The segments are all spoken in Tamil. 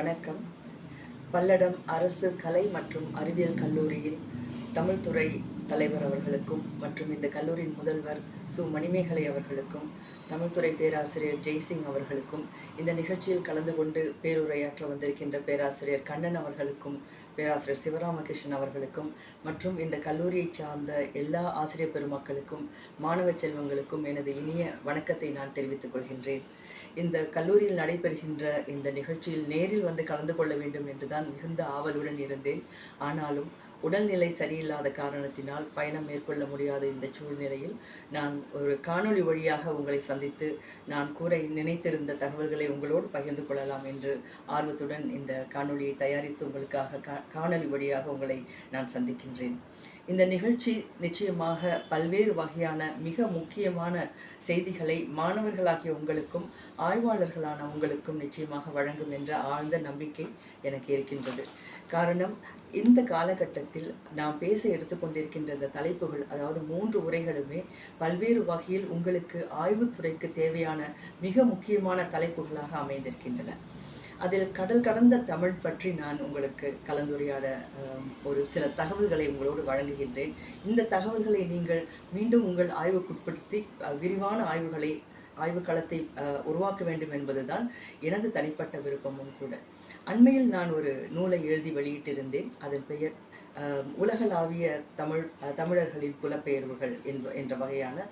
வணக்கம். பல்லடம் அரசு கலை மற்றும் அறிவியல் கல்லூரியின் தமிழ்துறை தலைவர் அவர்களுக்கும் மற்றும் இந்த கல்லூரியின் முதல்வர் சு. மணிமேகலை அவர்களுக்கும் தமிழ்துறை பேராசிரியர் ஜெய்சிங் அவர்களுக்கும் இந்த நிகழ்ச்சியில் கலந்து கொண்டு பேருரையாற்ற வந்திருக்கின்ற பேராசிரியர் கண்ணன் அவர்களுக்கும் பேராசிரியர் சிவராமகிருஷ்ணன் அவர்களுக்கும் மற்றும் இந்த கல்லூரியை சார்ந்த எல்லா ஆசிரியர் பெருமக்களுக்கும் மாணவ செல்வங்களுக்கும் எனது இனிய வணக்கத்தை நான் தெரிவித்துக் கொள்கின்றேன். இந்த கல்லூரியில் நடைபெறுகின்ற இந்த நிகழ்ச்சியில் நேரில் வந்து கலந்து கொள்ள வேண்டும் என்றுதான் மிகுந்த ஆவலுடன் இருந்தேன். ஆனாலும் உடல்நிலை சரியில்லாத காரணத்தினால் பயணம் மேற்கொள்ள முடியாத இந்த சூழ்நிலையில் நான் ஒரு காணொளி வழியாக உங்களை சந்தித்து நான் கூற நினைத்திருந்த தகவல்களை உங்களோடு பகிர்ந்து கொள்ளலாம் என்று ஆர்வத்துடன் இந்த காணொளியை தயாரித்து உங்களுக்காக கா காணொளி வழியாக உங்களை நான் சந்திக்கின்றேன். இந்த நிகழ்ச்சி நிச்சயமாக பல்வேறு வகையான மிக முக்கியமான செய்திகளை மாணவர்களாகிய உங்களுக்கும் ஆய்வாளர்களான உங்களுக்கும் நிச்சயமாக வழங்கும் என்ற ஆழ்ந்த நம்பிக்கை எனக்கு இருக்கின்றது. காரணம் இந்த காலகட்டத்தில் நாம் பேச எடுத்துக்கொண்டிருக்கின்ற இந்த தலைப்புகள் அதாவது மூன்று உரைகளுமே பல்வேறு வகையில் உங்களுக்கு ஆய்வுத்துறைக்கு தேவையான மிக முக்கியமான தலைப்புகளாக அமைந்திருக்கின்றன. அதில் கடல் கடந்த தமிழ் பற்றி நான் உங்களுக்கு கலந்துரையாட ஒரு சில தகவல்களை உங்களோடு வழங்குகின்றேன். இந்த தகவல்களை நீங்கள் மீண்டும் உங்கள் ஆய்வுக்குட்படுத்தி விரிவான ஆய்வுகளை ஆய்வு களத்தை உருவாக்க வேண்டும் என்பதுதான் எனது தனிப்பட்ட விருப்பமும் கூட. அண்மையில் நான் ஒரு நூலை எழுதி வெளியிட்டிருந்தேன். அதன் பெயர் உலகளாவிய தமிழ் தமிழர்களின் புலப்பெயர்வுகள் என்ப என்ற வகையான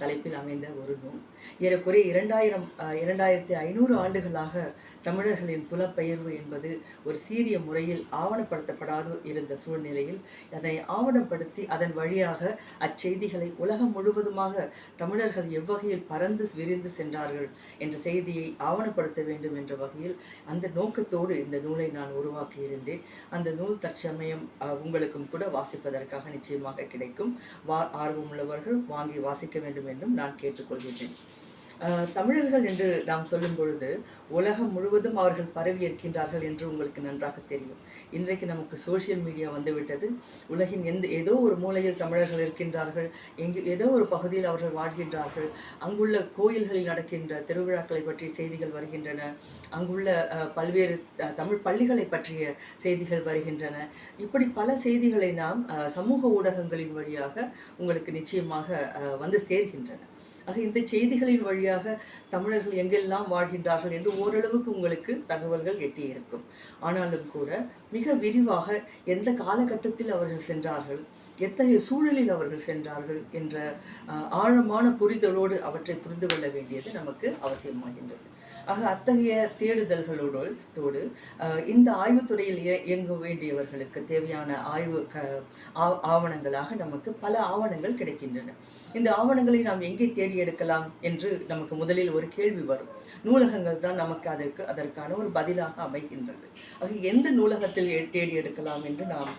தலைப்பில் அமைந்த ஒரு நூல். ஏறக்குறைய இரண்டாயிரம் இரண்டாயிரத்தி ஐநூறு ஆண்டுகளாக தமிழர்களின் புலப்பெயர்வு என்பது ஒரு சீரிய முறையில் ஆவணப்படுத்தப்படாது இருந்த சூழ்நிலையில் அதை ஆவணப்படுத்தி அதன் வழியாக அச்செய்திகளை உலகம் முழுவதுமாக தமிழர்கள் எவ்வகையில் பறந்து விரிந்து சென்றார்கள் என்ற செய்தியை ஆவணப்படுத்த வேண்டும் என்ற வகையில் அந்த நோக்கத்தோடு இந்த நூலை நான் உருவாக்கியிருந்தேன். அந்த நூல் தற்சமயம் உங்களுக்கும் கூட வாசிப்பதற்காக நிச்சயமாக கிடைக்கும். வா ஆர்வமுள்ளவர்கள் வாங்கி வாசிக்க வேண்டும் என்றும் நான் கேட்டுக்கொள்கின்றேன். தமிழர்கள் என்று நாம் சொல்லும் பொழுது உலகம் முழுவதும் அவர்கள் பரவி இருக்கின்றார்கள் என்று உங்களுக்கு நன்றாக தெரியும். இன்றைக்கு நமக்கு சோஷியல் மீடியா வந்துவிட்டது. உலகின் எந்த ஏதோ ஒரு மூலையில் தமிழர்கள் இருக்கின்றார்கள். எங்கு ஏதோ ஒரு பகுதியில் அவர்கள் வாழ்கின்றார்கள். அங்குள்ள கோயில்களில் நடக்கின்ற திருவிழாக்களை பற்றிய செய்திகள் வருகின்றன. அங்குள்ள பல்வேறு தமிழ் பள்ளிகளை பற்றிய செய்திகள் வருகின்றன. இப்படி பல செய்திகளை நாம் சமூக ஊடகங்களின் வழியாக உங்களுக்கு நிச்சயமாக வந்து சேர்கின்றன. ஆக இந்த செய்திகளின் வழியாக தமிழர்கள் எங்கெல்லாம் வாழ்கின்றார்கள் என்று ஓரளவுக்கு உங்களுக்கு தகவல்கள் எட்டியிருக்கும் ஆனாலும் கூட மிக விரிவாக எந்த காலகட்டத்தில் அவர்கள் சென்றார்கள் எத்தகைய சூழலில் அவர்கள் சென்றார்கள் என்ற ஆழமான புரிதலோடு அவற்றை புரிந்து கொள்ள வேண்டியது நமக்கு அவசியமாகின்றது. ஆக அத்தகைய தேடுதல்களோடு தோடு இந்த ஆய்வுத்துறையில் இயங்க வேண்டியவர்களுக்கு தேவையான ஆய்வு க ஆவணங்களாக நமக்கு பல ஆவணங்கள் கிடைக்கின்றன. இந்த ஆவணங்களை நாம் எங்கே தேடி எடுக்கலாம் என்று நமக்கு முதலில் ஒரு கேள்வி வரும். நூலகங்கள் தான் நமக்கு அதற்கு அதற்கான ஒரு பதிலாக அமைகின்றது. ஆக எந்த நூலகத்தில் தேடி எடுக்கலாம் என்று நாம்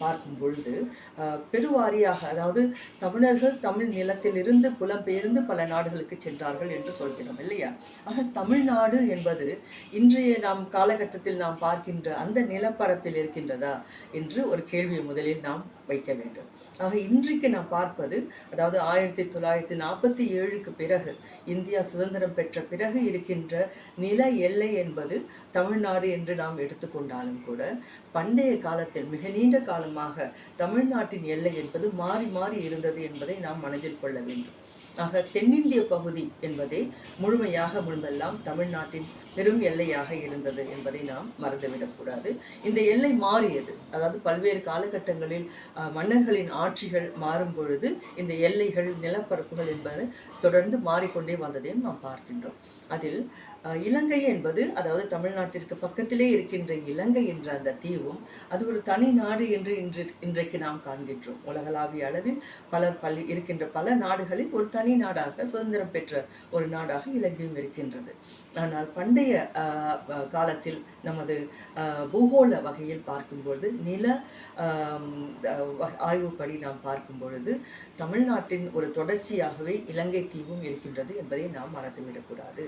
பார்க்கும் பொழுது ஆஹ், பெருவாரியாக அதாவது தமிழர்கள் தமிழ் நிலத்திலிருந்து புலம்பெயர்ந்து பல நாடுகளுக்கு சென்றார்கள் என்று சொல்கிறோம் இல்லையா? ஆக தமிழ்நாடு என்பது இன்றைய நாம் காலகட்டத்தில் நாம் பார்க்கின்ற அந்த நிலப்பரப்பில் இருக்கின்றதா? என்று ஒரு கேள்வியை முதலில் நாம் வைக்க வேண்டும். ஆக இன்றைக்கு நாம் பார்ப்பது அதாவது ஆயிரத்தி தொள்ளாயிரத்தி நாற்பத்தி ஏழுக்கு பிறகு இந்தியா சுதந்திரம் பெற்ற பிறகு இருக்கின்ற நில எல்லை என்பது தமிழ்நாடு என்று நாம் எடுத்துக்கொண்டாலும் கூட பண்டைய காலத்தில் மிக நீண்ட காலமாக தமிழ்நாட்டின் எல்லை என்பது மாறி மாறி இருந்தது என்பதை நாம் மனதில் கொள்ள வேண்டும். ஆக தென்னிந்திய பகுதி என்பதே முழுமையாக முன்பெல்லாம் தமிழ்நாட்டின் பெரும் எல்லையாக இருந்தது என்பதை நாம் மறந்துவிடக்கூடாது. இந்த எல்லை மாறியது அதாவது பல்வேறு காலகட்டங்களில் மன்னர்களின் ஆட்சிகள் மாறும் பொழுது இந்த எல்லைகள் நிலப்பரப்புகள் என்பது தொடர்ந்து மாறிக்கொண்டே வந்ததையும் நாம் பார்க்கின்றோம். அதில் இலங்கை என்பது அதாவது தமிழ்நாட்டிற்கு பக்கத்திலே இருக்கின்ற இலங்கை என்ற அந்த தீவும் அது ஒரு தனி நாடு என்று இன்று இன்றைக்கு நாம் காண்கின்றோம். உலகளாவிய அளவில் பல பள்ளி இருக்கின்ற பல நாடுகளில் ஒரு தனி நாடாக சுதந்திரம் பெற்ற ஒரு நாடாக இலங்கையும் இருக்கின்றது. ஆனால் பண்டைய காலத்தில் நமது பூகோள வகையில் பார்க்கும்பொழுது நில வ- ஆய்வுப்படி நாம் பார்க்கும் பொழுது தமிழ்நாட்டின் ஒரு தொடர்ச்சியாகவே இலங்கை தீவும் இருக்கின்றது என்பதை நாம் மறந்துவிடக்கூடாது.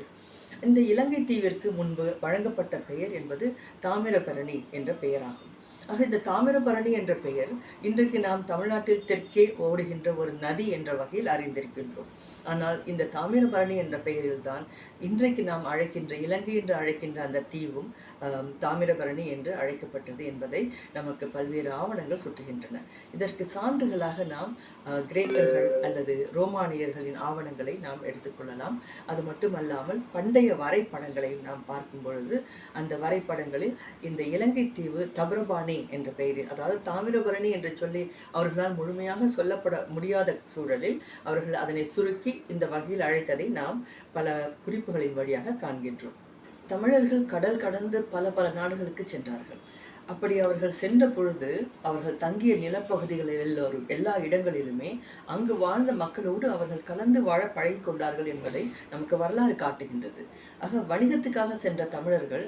இந்த இலங்கை தீவிற்கு முன்பு வழங்கப்பட்ட பெயர் என்பது தாமிரபரணி என்ற பெயராகும். ஆக இந்த தாமிரபரணி என்ற பெயர் இன்றைக்கு நாம் தமிழ்நாட்டில் தெற்கே ஓடுகின்ற ஒரு நதி என்ற வகையில் அறிந்திருக்கின்றோம். ஆனால் இந்த தாமிரபரணி என்ற பெயரில்தான் இன்றைக்கு நாம் அழைக்கின்ற இலங்கை என்று அழைக்கின்ற அந்த தீவும் தாமிரபரணி என்று அழைக்கப்பட்டது என்பதை நமக்கு பல்வேறு ஆவணங்கள் சுட்டுகின்றன. இதற்கு சான்றுகளாக நாம் கிரேக்கர்கள் அல்லது ரோமானியர்களின் ஆவணங்களை நாம் எடுத்துக்கொள்ளலாம் அது மட்டுமல்லாமல் பண்டைய வரைபடங்களை நாம் பார்க்கும் பொழுது அந்த வரைபடங்களில் இந்த இலங்கை தீவு தபரபாணி என்ற பெயரில் அதாவது தாமிரபரணி என்று சொல்லி அவர்களால் முழுமையாக சொல்லப்பட முடியாத சூழலில் அவர்கள் அதனை சுருக்கி இந்த வகையில் அழைத்ததை நாம் பல குறிப்புகளின் வழியாக காண்கின்றோம். தமிழர்கள் கடல் கடந்து பல பல நாடுகளுக்கு சென்றார்கள். அப்படி அவர்கள் சென்ற பொழுது அவர்கள் தங்கிய நிலப்பகுதிகளில் எல்லோரும் எல்லா இடங்களிலுமே அங்கு வாழ்ந்த மக்களோடு அவர்கள் கலந்து வாழ பழகி கொண்டார்கள் என்பதை நமக்கு வரலாறு காட்டுகின்றது. ஆக வணிகத்துக்காக சென்ற தமிழர்கள்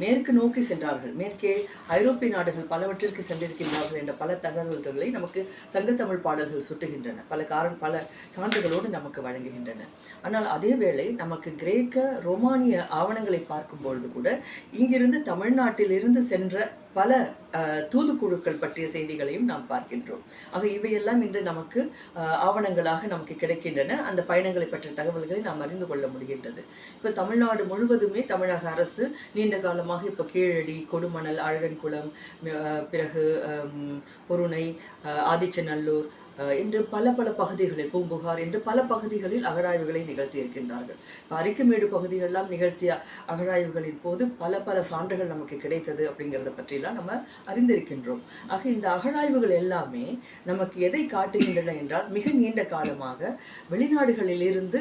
மேற்கு நோக்கி சென்றார்கள். மேற்கே ஐரோப்பிய நாடுகள் பலவற்றிற்கு சென்றிருக்கின்றார்கள் என்ற பல தகவல்களை நமக்கு சங்கத்தமிழ் பாடல்கள் சுட்டுகின்றன. பல காரண பல சான்றுகளோடு நமக்கு வழங்குகின்றன. ஆனால் அதே வேளை நமக்கு கிரேக்க ரோமானிய ஆவணங்களை பார்க்கும் பொழுது கூட இங்கிருந்து தமிழ்நாட்டிலிருந்து சென்ற பல தூதுக்குழுக்கள் பற்றிய செய்திகளையும் நாம் பார்க்கின்றோம். ஆக இவையெல்லாம் இன்று நமக்கு ஆவணங்களாக நமக்கு கிடைக்கின்றன. அந்த பயணங்களை பற்றிய தகவல்களை நாம் அறிந்து கொள்ள முடிகின்றது. இப்போ தமிழ்நாடு முழுவதுமே தமிழக அரசு நீண்ட காலமாக இப்போ கீழடி கொடுமணல் அழகன்குளம் பிறகு பொருணை ஆதிச்சநல்லூர் என்று பல பல பகுதிகளில் பூம்புகார் என்று பல பகுதிகளில் அகழாய்வுகளை நிகழ்த்தி இருக்கின்றார்கள் இப்போ அரிக்குமேடு பகுதிகளெல்லாம் நிகழ்த்திய அகழாய்வுகளின் போது பல பல சான்றுகள் நமக்கு கிடைத்தது அப்படிங்கிறத பற்றிலாம் நம்ம அறிந்திருக்கின்றோம். ஆக இந்த அகழாய்வுகள் எல்லாமே நமக்கு எதை காட்டுகின்றன என்றால் மிக நீண்ட காலமாக வெளிநாடுகளில் இருந்து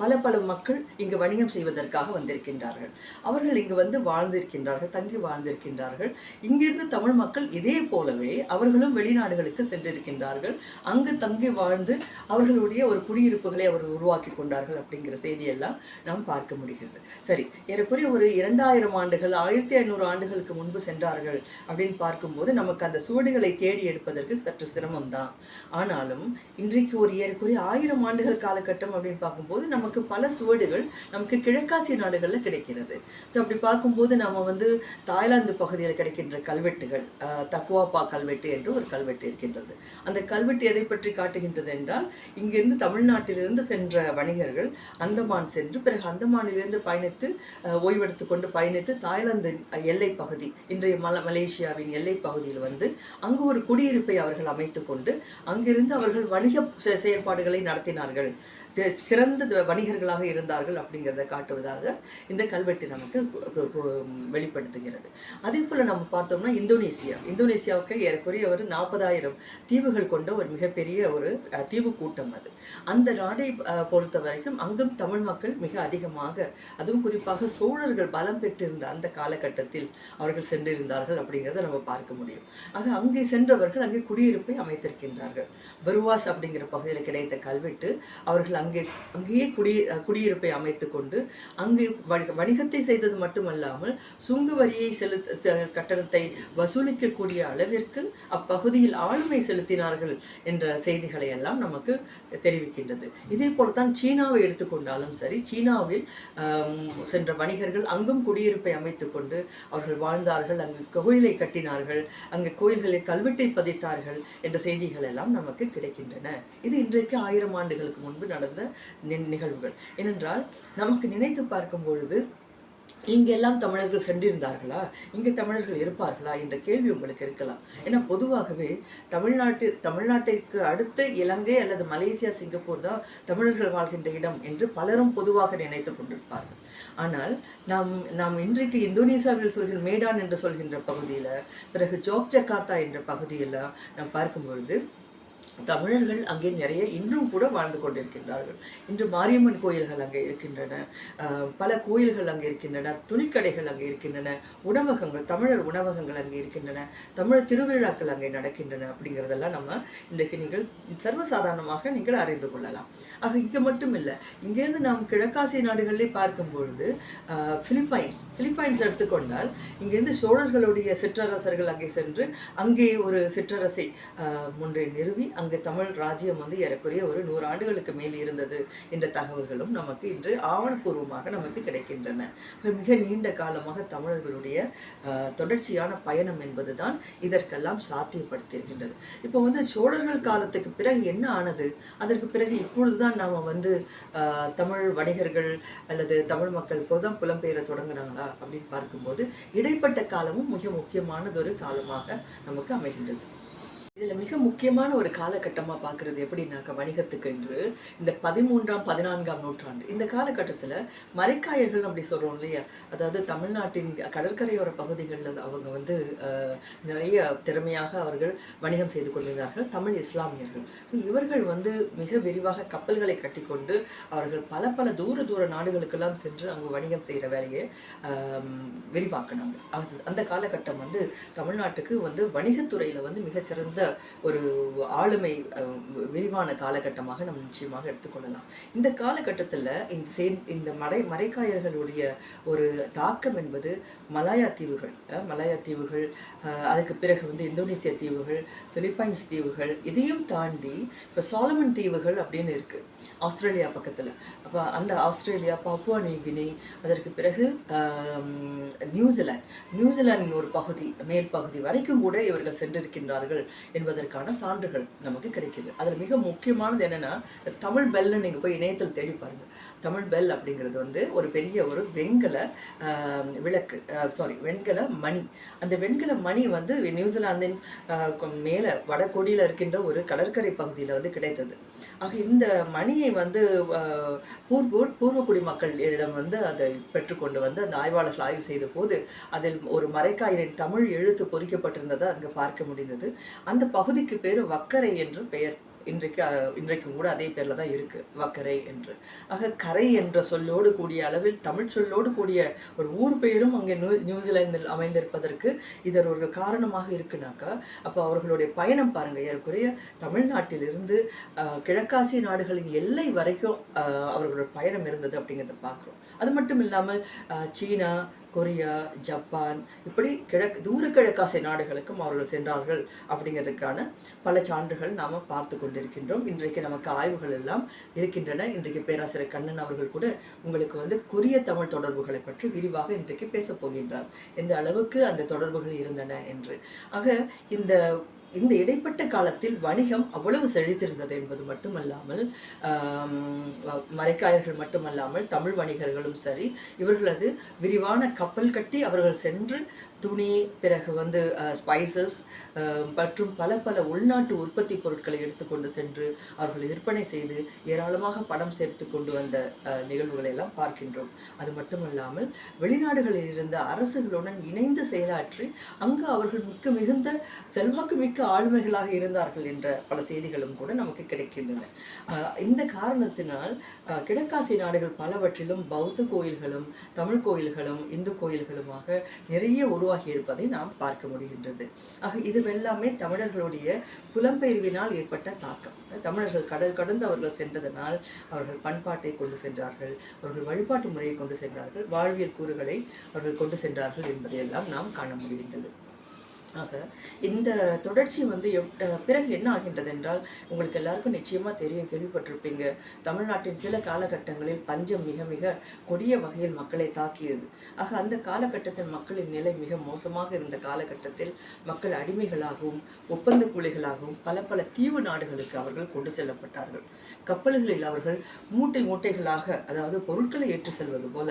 பல பல மக்கள் இங்கு வணிகம் செய்வதற்காக வந்திருக்கின்றார்கள். அவர்கள் இங்கு வந்து வாழ்ந்திருக்கின்றார்கள் தங்கி வாழ்ந்திருக்கின்றார்கள். இங்கிருந்து தமிழ் மக்கள் இதே போலவே அவர்களும் வெளிநாடுகளுக்கு சென்றிருக்கின்றார்கள். அங்கு தங்கி வாழ்ந்து அவர்களுடைய ஒரு குடியிருப்புகளை அவர்கள் உருவாக்கி கொண்டார்கள் அப்படிங்கிற செய்தியெல்லாம் நாம் பார்க்க முடிகிறது. சரி ஏறக்குறைய ஒரு இரண்டாயிரம் ஆண்டுகள் ஆயிரத்தி ஐநூறு ஆண்டுகளுக்கு முன்பு சென்றார்கள் அப்படின்னு பார்க்கும்போது நமக்கு அந்த சுவடுகளை தேடி எடுப்பதற்கு சற்று சிரமம் தான் ஆனாலும் இன்றைக்கு ஒரு ஏறக்குறைய ஆயிரம் ஆண்டுகள் காலகட்டம் அப்படின்னு பார்க்கும்போது நமக்கு பல சுவடுகள் நமக்கு கிழக்காசிய நாடுகளில் கிடைக்கிறது. ஸோ அப்படி பார்க்கும்போது நம்ம வந்து தாய்லாந்து பகுதியில் கிடைக்கின்ற கல்வெட்டுகள் தக்குவாப்பா கல்வெட்டு என்று ஒரு கல்வெட்டு இருக்கின்றது. அந்த கல்வெட்டு எதை பற்றி காட்டுகின்றது என்றால் இங்கிருந்து தமிழ்நாட்டிலிருந்து சென்ற வணிகர்கள் அந்தமான் சென்று பிறகு அந்தமானிலிருந்து பயணித்து ஓய்வெடுத்து கொண்டு பயணித்து தாய்லாந்து எல்லை பகுதி இன்றைய மல மலேசியாவின் எல்லை பகுதியில் வந்து அங்கு ஒரு குடியிருப்பை அவர்கள் அமைத்து கொண்டு அங்கிருந்து அவர்கள் வணிக செயற்பாடுகளை செயல்பாடுகளை நடத்தினார்கள். சிறந்த வணிகர்களாக இருந்தார்கள் அப்படிங்கிறத காட்டுவதாக இந்த கல்வெட்டு நமக்கு வெளிப்படுத்துகிறது. அதே போல் நம்ம பார்த்தோம்னா இந்தோனேசியா. இந்தோனேசியாவுக்கு ஏறக்குறைய ஒரு நாற்பதாயிரம் தீவுகள் கொண்ட ஒரு மிகப்பெரிய ஒரு தீவு கூட்டம் அது. அந்த நாடை பொறுத்த வரைக்கும் அங்கும் தமிழ் மக்கள் மிக அதிகமாக அதுவும் குறிப்பாக சோழர்கள் பலம் பெற்றிருந்த அந்த காலகட்டத்தில் அவர்கள் சென்றிருந்தார்கள் அப்படிங்கிறத நம்ம பார்க்க முடியும். ஆக அங்கே சென்றவர்கள் அங்கே குடியிருப்பை அமைத்திருக்கின்றார்கள். பருவாஸ் அப்படிங்கிற பகுதியில் கிடைத்த கல்வெட்டு அவர்கள் அங்கே அங்கேயே குடி குடியிருப்பை அமைத்து கொண்டு அங்கு வணிகத்தை செய்தது மட்டுமல்லாமல் சுங்க வரியை செலுத்த செ- கட்டணத்தை வசூலிக்கக்கூடிய அளவிற்கு அப்பகுதியில் ஆளுமை செலுத்தினார்கள் என்ற செய்திகளை எல்லாம் நமக்கு தெரிவிக்கின்றது. இதே போலத்தான் சீனாவை எடுத்துக்கொண்டாலும் சரி சீனாவில் சென்ற வணிகர்கள் அங்கும் குடியிருப்பை அமைத்து கொண்டு அவர்கள் வாழ்ந்தார்கள் அங்கு கோயிலை கட்டினார்கள் அங்கு கோயில்களில் கல்வெட்டை பதித்தார்கள் என்ற செய்திகள் எல்லாம் நமக்கு கிடைக்கின்றன. இது இன்றைக்கு ஆயிரம் ஆண்டுகளுக்கு முன்பு நடந்த நி- நிகழ்வுகள். ஏனென்றால் நமக்கு நினைத்து பார்க்கும் பொழுது இங்கெல்லாம் தமிழர்கள் சென்றிருந்தார்களா? இங்கே தமிழர்கள் இருப்பார்களா? என்ற கேள்வி உங்களுக்கு இருக்கலாம். ஏன்னா பொதுவாகவே தமிழ்நாட்டு தமிழ்நாட்டிற்கு அடுத்து இலங்கை அல்லது மலேசியா சிங்கப்பூர் தான் தமிழர்கள் வாழ்கின்ற இடம் என்று பலரும் பொதுவாக நினைத்து கொண்டிருப்பார்கள். ஆனால் நாம் நாம் இன்றைக்கு இந்தோனேசியாவில் சொல்கிற மேடான் என்று சொல்கின்ற பகுதியில் பிறகு ஜோக்ஜகார்த்தா என்ற பகுதியில் நாம் பார்க்கும் பொழுது தமிழர்கள் அங்கே நிறைய இன்றும் கூட வாழ்ந்து கொண்டிருக்கின்றார்கள். இன்று மாரியம்மன் கோயில்கள் அங்கே இருக்கின்றன. பல கோயில்கள் அங்கே இருக்கின்றன. துணிக்கடைகள் அங்கே இருக்கின்றன. உணவகங்கள் தமிழர் உணவகங்கள் அங்கே இருக்கின்றன. தமிழர் திருவிழாக்கள் அங்கே நடக்கின்றன அப்படிங்கிறதெல்லாம் நம்ம இன்றைக்கு நீங்கள் சர்வசாதாரணமாக நீங்கள் அறிந்து கொள்ளலாம். ஆக இங்கே மட்டும் இல்லை இங்கேருந்து நாம் கிழக்காசிய நாடுகளிலே பார்க்கும் பொழுது பிலிப்பைன்ஸ் பிலிப்பைன்ஸ் எடுத்துக்கொண்டால் இங்கேருந்து சோழர்களுடைய சிற்றரசர்கள் அங்கே சென்று அங்கே ஒரு சிற்றரசை ஒன்றை நிறுவி அங்கு தமிழ் ராஜ்யம் வந்து ஏறக்குறைய ஒரு நூறு ஆண்டுகளுக்கு மேல் இருந்தது என்ற தகவல்களும் நமக்கு இன்று ஆவணப்பூர்வமாக நமக்கு கிடைக்கின்றன. மிக நீண்ட காலமாக தமிழர்களுடைய தொடர்ச்சியான பயணம் என்பதுதான் இதற்கெல்லாம் சாத்தியப்படுத்தியிருக்கின்றது. இப்போ வந்து சோழர்கள் காலத்துக்கு பிறகு என்ன ஆனது? அதற்கு பிறகு இப்பொழுதுதான் நாம் வந்து தமிழ் வணிகர்கள் அல்லது தமிழ் மக்கள் புதம் புலம்பெயர தொடங்குனாங்களா அப்படின்னு பார்க்கும்போது இடைப்பட்ட காலமும் மிக முக்கியமானதொரு காலமாக நமக்கு அமைகின்றது. இதில் மிக முக்கியமான ஒரு காலகட்டமாக பார்க்குறது எப்படின்னாக்க வணிகத்துக்கு என்று இந்த பதிமூன்றாம் பதினான்காம் நூற்றாண்டு. இந்த காலகட்டத்தில் மரைக்காயர்கள் அப்படி சொல்கிறோம் இல்லையா? அதாவது தமிழ்நாட்டின் கடற்கரையோர பகுதிகளில் அவங்க வந்து நிறைய திறமையாக அவர்கள் வணிகம் செய்து கொண்டிருந்தார்கள் தமிழ் இஸ்லாமியர்கள். ஸோ இவர்கள் வந்து மிக விரிவாக கப்பல்களை கட்டிக்கொண்டு அவர்கள் பல பல தூர தூர நாடுகளுக்கெல்லாம் சென்று அவங்க வணிகம் செய்கிற வேலையை விரிவாக்கினாங்க. அது அந்த காலகட்டம் வந்து தமிழ்நாட்டுக்கு வந்து வணிகத்துறையில் வந்து மிகச்சிறந்த ஒரு ஆளுமை விரிவான காலகட்டமாக நம்ம நிச்சயமாக எடுத்துக்கொள்ளலாம் இந்த காலகட்டத்தில் இந்த சே இந்த மறை மரைக்காயர்களுடைய ஒரு தாக்கம் என்பது மலாயா தீவுகள் மலாயா தீவுகள் அதுக்கு பிறகு வந்து இந்தோனேசிய தீவுகள் பிலிப்பைன்ஸ் தீவுகள் இதையும் தாண்டி இப்போ சாலமன் தீவுகள் அப்படின்னு இருக்கு ஆஸ்திரேலியா பக்கத்தில். அப்போ அந்த ஆஸ்திரேலியா பாப்புவா நியூகினி அதற்கு பிறகு நியூசிலாந்து. நியூசிலாந்தின் ஒரு பகுதி மேல் பகுதி வரைக்கும் கூட இவர்கள் சென்றிருக்கின்றார்கள் என்பதற்கான சான்றுகள் நமக்கு கிடைக்குது. அதில் மிக முக்கியமானது என்னன்னா தமிழ் பெல்லுன்னு நீங்கள் போய் இணையத்தில் தேடி பாருங்க. தமிழ் பெல் அப்படிங்கிறது வந்து ஒரு பெரிய ஒரு வெண்கல விளக்கு சாரி வெண்கல மணி. அந்த வெண்கல மணி வந்து நியூசிலாந்தின் மேலே வடகொடியில் இருக்கின்ற ஒரு கடற்கரை பகுதியில் வந்து கிடைத்தது. ஆக இந்த மணியை வந்து பூர்வூர் பூர்வ பூர்வக்குடி மக்களிடம் வந்து அதை பெற்றுக்கொண்டு வந்து அந்த ஆய்வாளர்கள் ஆய்வு செய்த போது அதில் ஒரு மரைக்காயரின் தமிழ் எழுத்து பொறிக்கப்பட்டிருந்ததை அங்கே பார்க்க முடிந்தது. அந்த பகுதிக்கு பேர் வக்கரை என்று பெயர் இன்றைக்கு இன்றைக்கும் கூட அதே பேரில் தான் இருக்குது வக்கரை என்று. ஆக கரை என்ற சொல்லோடு கூடிய அளவில் தமிழ் சொல்லோடு கூடிய ஒரு ஊர் பெயரும் அங்கே நியூ நியூசிலாந்தில் அமைந்திருப்பதற்கு இதர் ஒரு காரணமாக இருக்குனாக்கா அப்போ அவர்களுடைய பயணம் பாருங்கள் ஏறக்குறைய தமிழ்நாட்டிலிருந்து கிழக்காசிய நாடுகளின் எல்லை வரைக்கும் அவர்களோட பயணம் இருந்தது அப்படிங்கிறத பார்க்குறோம் அது மட்டும் இல்லாமல் சீனா கொரியா ஜப்பான் இப்படி கிழக்கு தூர கிழக்காசிய நாடுகளுக்கும் அவர்கள் சென்றார்கள் அப்படிங்கிறதுக்கான பல சான்றுகள் நாம் பார்த்து கொண்டிருக்கின்றோம். இன்றைக்கு நமக்கு ஆய்வுகள் எல்லாம் இருக்கின்றன. இன்றைக்கு பேராசிரியர் கண்ணன் அவர்கள் கூட உங்களுக்கு வந்து கொரிய தமிழ் தொடர்புகளை பற்றி விரிவாக இன்றைக்கு பேசப் போகின்றார். எந்த அளவுக்கு அந்த தொடர்புகள் இருந்தன என்று. ஆக இந்த இந்த இடைப்பட்ட காலத்தில் வணிகம் அவ்வளவு செழித்திருந்தது என்பது மட்டுமல்லாமல் மரைக்காயர்கள் மட்டுமல்லாமல் தமிழ் வணிகர்களும் சரி இவர்களது விரிவான கப்பல் கட்டி அவர்கள் சென்று துணி பிறகு வந்து ஸ்பைசஸ் மற்றும் பல பல உள்நாட்டு உற்பத்தி பொருட்களை எடுத்துக்கொண்டு சென்று அவர்கள் விற்பனை செய்து ஏராளமாக பணம் சேர்த்து கொண்டு வந்த அஹ், நிகழ்வுகளை எல்லாம் பார்க்கின்றோம். அது மட்டுமல்லாமல் வெளிநாடுகளில் இருந்த அரசுகளுடன் இணைந்து செயலாற்றி அங்கு அவர்கள் மிக்க மிகுந்த செல்வாக்கு மிக்க ஆளுமைகளாக இருந்தார்கள் என்ற பல செய்திகளும் கூட நமக்கு கிடைக்கின்றன. இந்த காரணத்தினால் கிழக்காசிய நாடுகள் பலவற்றிலும் பௌத்த கோயில்களும் தமிழ் கோயில்களும் இந்து கோயில்களுமாக நிறைய உருவாகி இருப்பதை நாம் பார்க்க முடிகின்றது. ஆக இதுவெல்லாமே தமிழர்களுடைய புலம்பெயர்வினால் ஏற்பட்ட தாக்கம். தமிழர்கள் கடல் கடந்து அவர்கள் சென்றதனால் அவர்கள் பண்பாட்டை கொண்டு சென்றார்கள் அவர்கள் வழிபாட்டு முறையை கொண்டு சென்றார்கள் வாழ்வியல் கூறுகளை அவர்கள் கொண்டு சென்றார்கள் என்பதையெல்லாம் நாம் காண முடிகின்றது. ஆக இந்த தொடர்ச்சி வந்து எவ் பிறகு என்ன ஆகின்றது என்றால் உங்களுக்கு எல்லாருக்கும் நிச்சயமாக தெரியும் கேள்விப்பட்டிருப்பீங்க. தமிழ்நாட்டின் சில காலகட்டங்களில் பஞ்சம் மிக மிக கொடிய வகையில் மக்களை தாக்கியது. ஆக அந்த காலகட்டத்தில் மக்களின் நிலை மிக மோசமாக இருந்த காலகட்டத்தில் மக்கள் அடிமைகளாகவும் ஒப்பந்த கூலிகளாகவும் பல பல தீவு நாடுகளுக்கு அவர்கள் கொண்டு செல்லப்பட்டார்கள். கப்பல்களில் அவர்கள் மூட்டை மூட்டைகளாக அதாவது பொருட்களை ஏற்றி செல்வது போல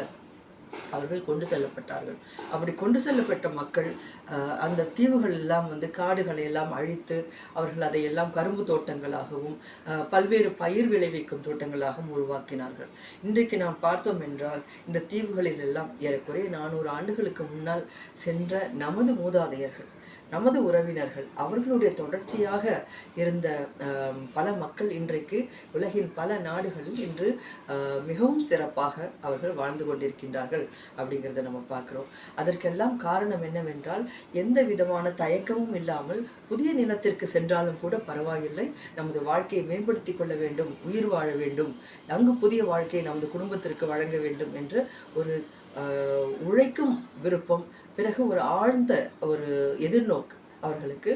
அவர்கள் கொண்டு செல்லப்பட்டார்கள். அப்படி கொண்டு செல்லப்பட்ட மக்கள் அஹ், அந்த தீவுகள் எல்லாம் வந்து காடுகளை எல்லாம் அழித்து அவர்கள் அதையெல்லாம் கரும்பு தோட்டங்களாகவும் அஹ், பல்வேறு பயிர் விளைவிக்கும் தோட்டங்களாகவும் உருவாக்கினார்கள். இன்றைக்கு நாம் பார்த்தோம் என்றால் இந்த தீவுகளில் எல்லாம் ஏறக்குறைய நானூறு ஆண்டுகளுக்கு முன்னால் சென்ற நமது மூதாதையர்கள். நமது உறவினர்கள் அவர்களுடைய தொடர்ச்சியாக இருந்த பல மக்கள் இன்றைக்கு உலகின் பல நாடுகளில் இன்று மிகவும் சிறப்பாக அவர்கள் வாழ்ந்து கொண்டிருக்கின்றார்கள் அப்படிங்கிறத நம்ம பார்க்குறோம். அதற்கெல்லாம் காரணம் என்னவென்றால் எந்த விதமான தயக்கமும் இல்லாமல் புதிய நிலத்திற்கு சென்றாலும் கூட பரவாயில்லை. நமது வாழ்க்கையை மேம்படுத்தி கொள்ள வேண்டும் உயிர் வாழ வேண்டும் அங்கு புதிய வாழ்க்கையை நமது குடும்பத்திற்கு வழங்க வேண்டும் என்ற ஒரு உழைக்கும் விருப்பம் பிறகு ஒரு ஆழ்ந்த ஒரு எதிர்நோக்கு. அவர்களுக்கு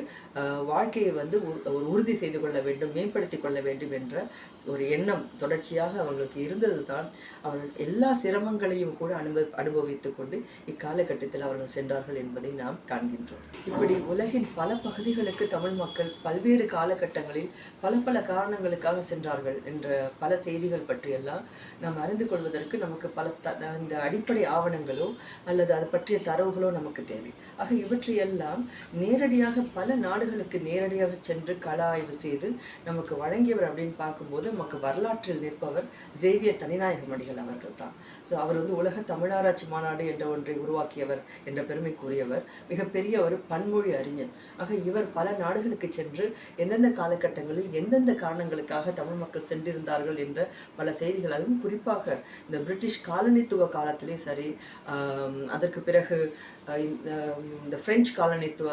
வாழ்க்கையை வந்து ஒரு உறுதி செய்து கொள்ள வேண்டும் மேம்படுத்தி கொள்ள வேண்டும் என்ற ஒரு எண்ணம் தொடர்ச்சியாக அவர்களுக்கு இருந்தது தான் அவர்கள் எல்லா சிரமங்களையும் கூட அனுபவ அனுபவித்துக் கொண்டு இக்காலகட்டத்தில் அவர்கள் சென்றார்கள் என்பதை நாம் காண்கின்றோம். இப்படி உலகின் பல பகுதிகளுக்கு தமிழ் மக்கள் பல்வேறு காலகட்டங்களில் பல பல காரணங்களுக்காக சென்றார்கள் என்ற பல செய்திகள் பற்றியெல்லாம் நாம் அறிந்து கொள்வதற்கு நமக்கு பல த இந்த அடிப்படை ஆவணங்களோ அல்லது அது பற்றிய தரவுகளோ நமக்கு தேவை. ஆக இவற்றையெல்லாம் நேரடி நேரடியாக பல நாடுகளுக்கு நேரடியாக சென்று கள ஆய்வு செய்து நமக்கு வழங்கியவர் அப்படின்னு பார்க்கும்போது நமக்கு வரலாற்றில் நிற்பவர் ஜேவியர் தனிநாயகம் அடிகள் அவர்கள் தான். ஸோ அவர் வந்து உலக தமிழாராய்ச்சி மாநாடு என்ற ஒன்றை உருவாக்கியவர் என்ற பெருமைக்குரியவர் மிகப்பெரிய ஒரு பன்மொழி அறிஞர். ஆக இவர் பல நாடுகளுக்கு சென்று எந்தெந்த காலகட்டங்களில் எந்தெந்த காரணங்களுக்காக தமிழ் மக்கள் சென்றிருந்தார்கள் என்ற பல செய்திகள் அதுவும் குறிப்பாக இந்த பிரிட்டிஷ் காலனித்துவ காலத்திலே சரி அதற்கு பிறகு இந்த பிரெஞ்சு காலனித்துவ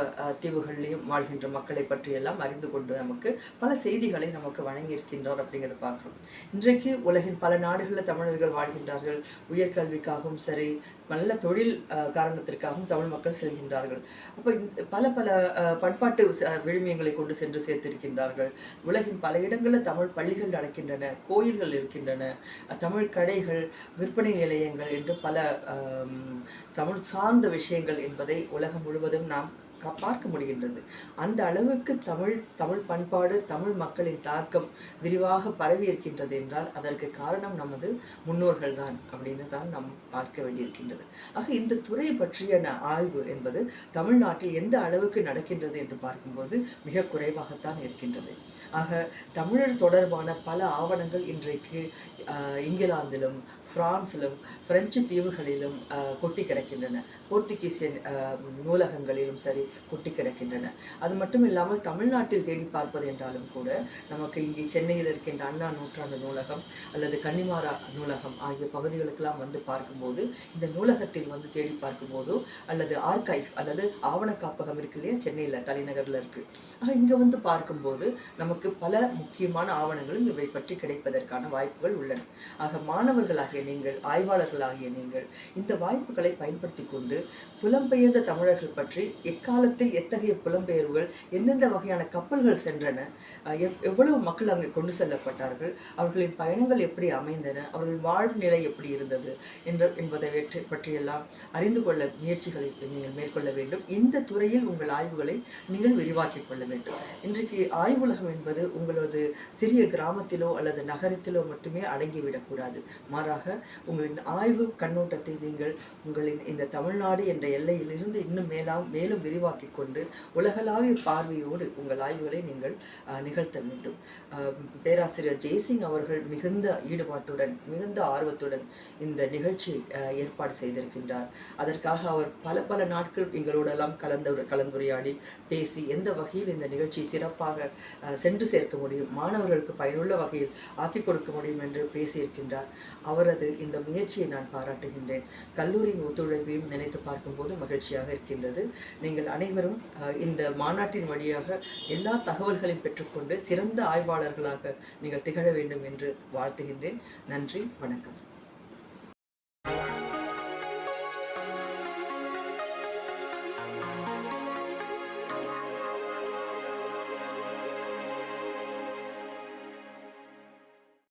தீவுகள்லையும் வாழ்கின்ற மக்களை பற்றியெல்லாம் அறிந்து கொண்டு நமக்கு பல செய்திகளை நமக்கு வழங்கியிருக்கின்றார் அப்படிங்கிறத பார்க்குறோம். இன்றைக்கு உலகின் பல நாடுகளில் தமிழர்கள் வாழ்கின்றார்கள். உயர்கல்விக்காகவும் சரி நல்ல தொழில் காரணத்திற்காகவும் தமிழ் மக்கள் செல்கின்றார்கள். அப்போ பல பல பண்பாட்டு விழுமியங்களை கொண்டு சென்று சேர்த்திருக்கின்றார்கள். உலகின் பல இடங்களில் தமிழ் பள்ளிகள் நடக்கின்றன கோயில்கள் இருக்கின்றன தமிழ் கடைகள் விற்பனை நிலையங்கள் என்று பல தமிழ் சார்ந்த விஷயங்கள் என்பதை உலகம் முழுவதும் நாம் பார்க்க முடிகின்றது. அந்த அளவுக்கு தமிழ் தமிழ் பண்பாடு தமிழ் மக்களின் தாக்கம் விரிவாக பரவி இருக்கின்றது என்றால் அதற்கு காரணம் நமது முன்னோர்கள் தான் அப்படின்னு தான் நாம் பார்க்க வேண்டியிருக்கின்றது. ஆக இந்த துறை பற்றிய ஆய்வு என்பது தமிழ்நாட்டில் எந்த அளவுக்கு நடக்கின்றது என்று பார்க்கும்போது மிக குறைவாகத்தான் இருக்கின்றது. ஆக தமிழர் தொடர்பான பல ஆவணங்கள் இன்றைக்கு இங்கிலாந்திலும் பிரான்சிலும் பிரெஞ்சு தீவுகளிலும் கொட்டி கிடக்கின்றன. போர்த்துகீசிய நூலகங்களிலும் சரி கொட்டி கிடக்கின்றன. அது மட்டும் இல்லாமல் தமிழ்நாட்டில் தேடி பார்ப்பது என்றாலும் கூட நமக்கு இங்கே சென்னையில் இருக்கின்ற அண்ணா நூற்றாண்டு நூலகம் அல்லது கன்னிமாரா நூலகம் ஆகிய பகுதிகளுக்கெல்லாம் வந்து பார்க்கும்போது இந்த நூலகத்தில் வந்து தேடி பார்க்கும்போதோ அல்லது ஆர்கைவ் அல்லது ஆவண காப்பகம் இருக்கு இல்லையா? சென்னையில் தலைநகரில் இருக்குது ஆக இங்கே வந்து பார்க்கும்போது நமக்கு பல முக்கியமான ஆவணங்களும் இவை பற்றி கிடைப்பதற்கான வாய்ப்புகள் உள்ளன. ஆக மாணவர்களாக ஆசிரியர்களாகிய நீங்கள் ஆய்வாளர்களாகிய நீங்கள் இந்த வாய்ப்புகளை பயன்படுத்தி கொண்டு புலம்பெயர்ந்த தமிழர்கள் பற்றி எக்காலத்தில் எத்தகைய புலம்பெயர்வுகள் எந்தெந்த வகையான கப்பல்கள் சென்றன எவ்வளவு மக்கள் அங்கே கொண்டு செல்லப்பட்டார்கள் அவர்களின் பயணங்கள் எப்படி அமைந்தன அவர்கள் வாழ்வு நிலை எப்படி இருந்தது என்ற என்பதை வெற்றி பற்றியெல்லாம் அறிந்து கொள்ள முயற்சிகளை நீங்கள் மேற்கொள்ள வேண்டும். இந்த துறையில் உங்கள் ஆய்வுகளை நீங்கள் விரிவாக்கிக் கொள்ள வேண்டும். இன்றைக்கு ஆய்வுலகம் என்பது உங்களது சிறிய கிராமத்திலோ அல்லது நகரத்திலோ மட்டுமே அடங்கிவிடக்கூடாது மாறாக உங்களின் ஆய்வு கண்ணோட்டத்தை நீங்கள் உங்களின் இந்த தமிழ்நாடு என்ற எல்லையிலிருந்து இன்னும் மேலாம் மேலும் விரிவாக்கி கொண்டு உலகளாவிய பார்வையோடு உங்கள் ஆய்வுகளை நீங்கள் நிகழ்த்த வேண்டும். பேராசிரியர் ஜெய்சிங் அவர்கள் மிகுந்த ஈடுபாட்டுடன் மிகுந்த ஆர்வத்துடன் இந்த நிகழ்ச்சி ஏற்பாடு செய்திருக்கின்றார். அதற்காக அவர் பல பல நாட்கள் எங்களோடெல்லாம் கலந்து கலந்துரையாடி பேசி எந்த வகையில் இந்த நிகழ்ச்சியை சிறப்பாக சென்று சேர்க்க முடியும் மாணவர்களுக்கு பயனுள்ள வகையில் ஆக்கிக் கொடுக்க முடியும் என்று பேசியிருக்கின்றார். அவரது இந்த முயற்சியை நான் பாராட்டுகின்றேன். கல்லூரியின் ஒத்துழைப்பையும் நினைத்து பார்க்கும்போது மகிழ்ச்சியாக இருக்கின்றது. நீங்கள் அனைவரும் இந்த மாநாட்டின் வழியாக எல்லா தகவல்களையும் பெற்றுக்கொண்டு சிறந்த ஆய்வாளர்களாக நீங்கள் திகழ வேண்டும் என்று வாழ்த்துகின்றேன். நன்றி வணக்கம்.